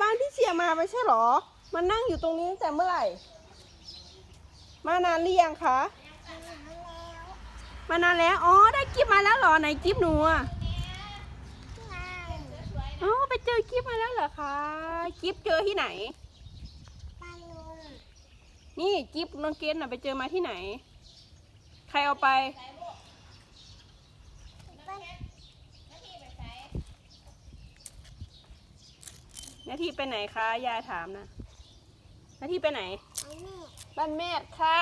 บ้านพี่เชียร์มาไม่ใช่เหรอมานั่งอยู่ตรงนี้ตั้งแต่เมื่อไหร่ มานานหรือยังคะ มานานแล้ว อ๋อ ได้กิฟมาแล้วเหรอ ไหนกิฟหนูอะอ๋อ ไปเจอกิฟมาแล้วเหรอคะ กิฟเจอที่ไหน นี่กิฟน้องเกดน่ะไปเจอมาที่ไหน ใครเอาไป ห น้าที่ไปไหนคะยายถามนะหน้าที่ไปไหน บ้านแม่ค่ะ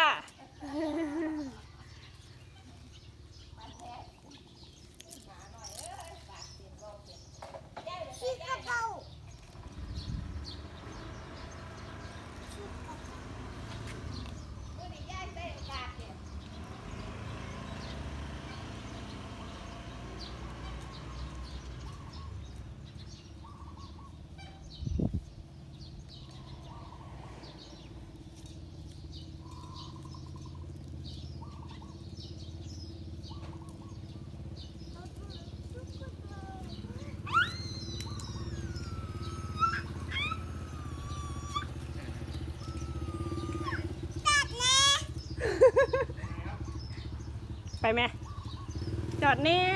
ไปไหมจอดเนี่ย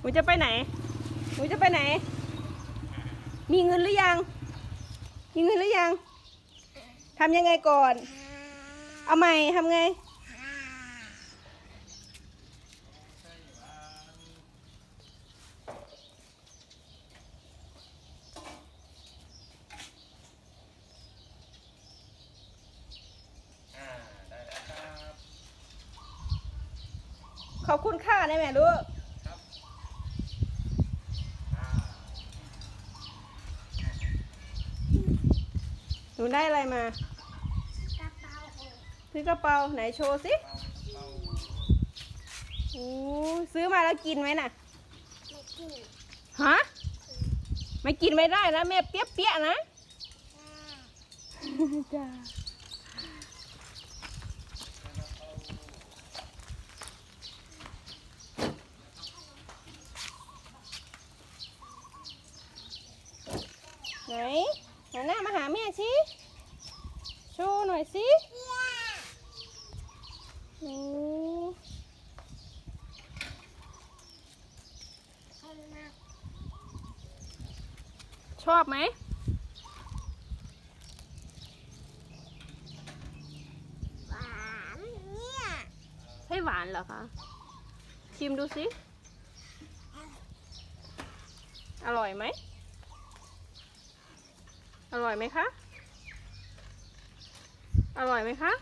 หนูจะไปไหนหนูจะไปไหน มีเงินหรือยัง มีเงินหรือยังทำยังไงก่อน เอาใหม่ทำไง อ่าได้แล้วครับ ขอบคุณค่าได้ไหมลูกหนูได้อะไรมา ซื้อกระเป๋าไหนโชว์สิโอ้ซื้อมาแล้วกินไหมน่ะฮะไม่กินไม่ได้นะแม่เปี้ยเปี้ยนะจ้า ไหนหันหน้ามาหาแม่สิโชว์หน่อยสิชอบไหมให้หวานเหรอคะชิมดูสิ อร่อยไหม อร่อยไหมคะ อร่อยไหมคะ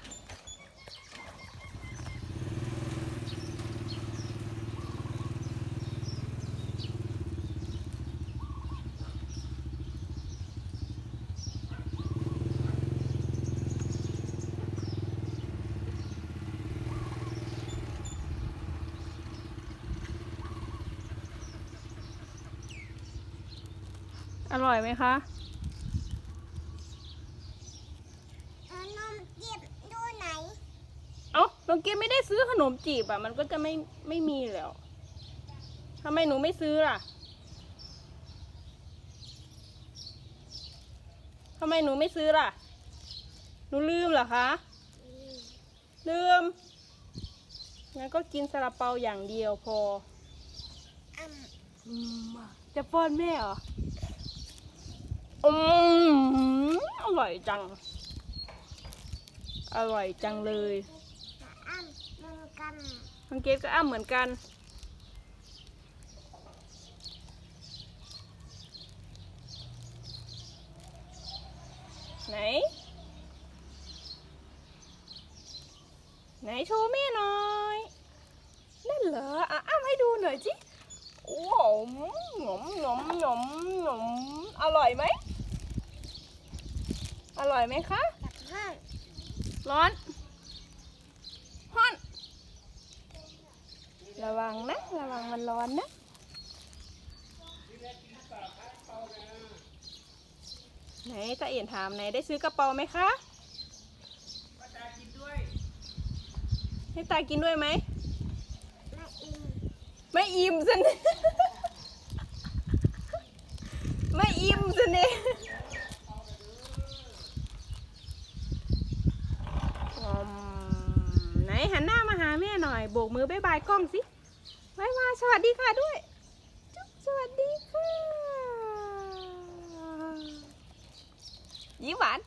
อร่อยไหมคะ เอ้า น้องเกดไม่ได้ซื้อขนมจีบอะ มันก็จะไม่ไม่มีแล้วทำไมหนูไม่ซื้อล่ะทำไมหนูไม่ซื้อล่ะ หนูลืมเหรอคะ ลืม งั้นก็กินซาลาเปาอย่างเดียวพออืมจะป้อนแม่เหรอ อืมอร่อยจัง อร่อยจังเลย น้องเกดก็อ้ำเหมือนกันไหน ไหนโชว์แม่หน่อยนั่นเหรออะอ้ำให้ดูหน่อยจิโอ้โหหนมหนมหนมหนมอร่อยไหมอร่อยไหมคะ ร้อนฮ้อน ระวังนะ ระวังมันร้อนนะไหนตาเอียนถามไหนได้ซื้อกระเป๋าไหมคะตากินด้วย ให้ตากินด้วยไหม ไม่อิ่มสินะไม่อิ่มสินี่ไหนหันหน้ามาหาแม่หน่อย โบกมือบายบายกล้องสิ บายบายสวัสดีค่ะด้วย จุ๊บสวัสดีค่ะยิ้มหวาน